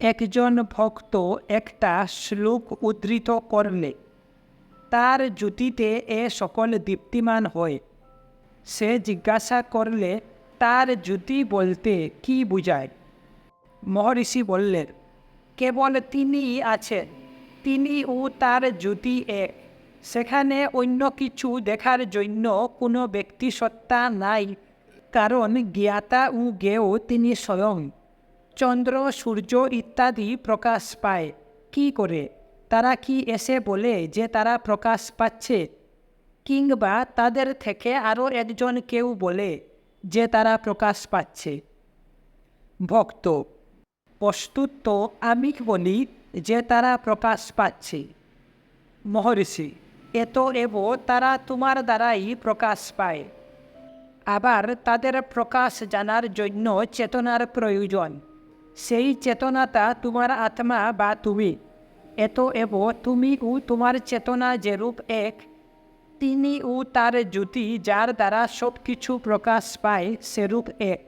একজন ভক্ত একটা শ্লোক উদ্ধৃত করলে, তার জ্যোতিতে এ সকল দীপ্তিমান হয়। সে জিজ্ঞাসা করলে, তার জ্যোতি বলতে কি বুঝায়? মহর্ষি বললেন, কেবল তিনিই আছেন, তিনি ও তার জ্যোতি এক। সেখানে অন্য কিছু দেখার জন্য কোনো ব্যক্তি সত্তা নাই, কারণ জ্ঞাতা ও জ্ঞেয় তিনি স্বয়ং। চন্দ্র, সূর্য ইত্যাদি প্রকাশ পায়। কি করে? তারা কি এসে বলে যে তারা প্রকাশ পাচ্ছে? কিংবা তাদের থেকে আরও একজন কেউ বলে যে তারা প্রকাশ পাচ্ছে? ভক্ত বস্তুত আমি বলি যে তারা প্রকাশ পাচ্ছে। মহর্ষি, এত এব তারা তোমার দ্বারাই প্রকাশ পায়। আবার, তাদের প্রকাশ জানার জন্য চেতনার প্রয়োজন। সেই চেতনাটা তোমার আত্মা বা তুমি। এত এব তুমি ও তোমার চেতনা যেরূপ এক, তিনি ও তার জ্যোতি যার দ্বারা সব কিছু প্রকাশ পায় সেরূপ এক।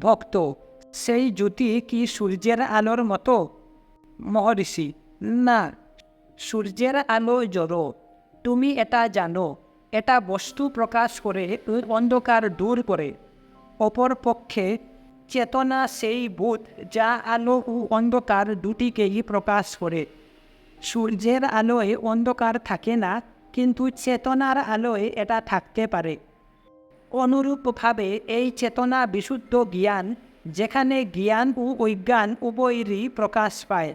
ভক্ত, সেই জ্যোতি কি সূর্যের আলোর মতো? মহর্ষি, না, সূর্যের আলো জড়ো। তুমি এটা জানো, এটা বস্তু প্রকাশ করে অন্ধকার দূর করে। অপর পক্ষে চেতনা সেই বোধ যা আলো ও অন্ধকার দুটিকেই প্রকাশ করে। সূর্যের আলোয় অন্ধকার থাকে না, কিন্তু চেতনার আলোয় এটা থাকতে পারে। অনুরূপভাবে এই চেতনা বিশুদ্ধ জ্ঞান, যেখানে জ্ঞান ও অজ্ঞান উভয়েরই প্রকাশ পায়।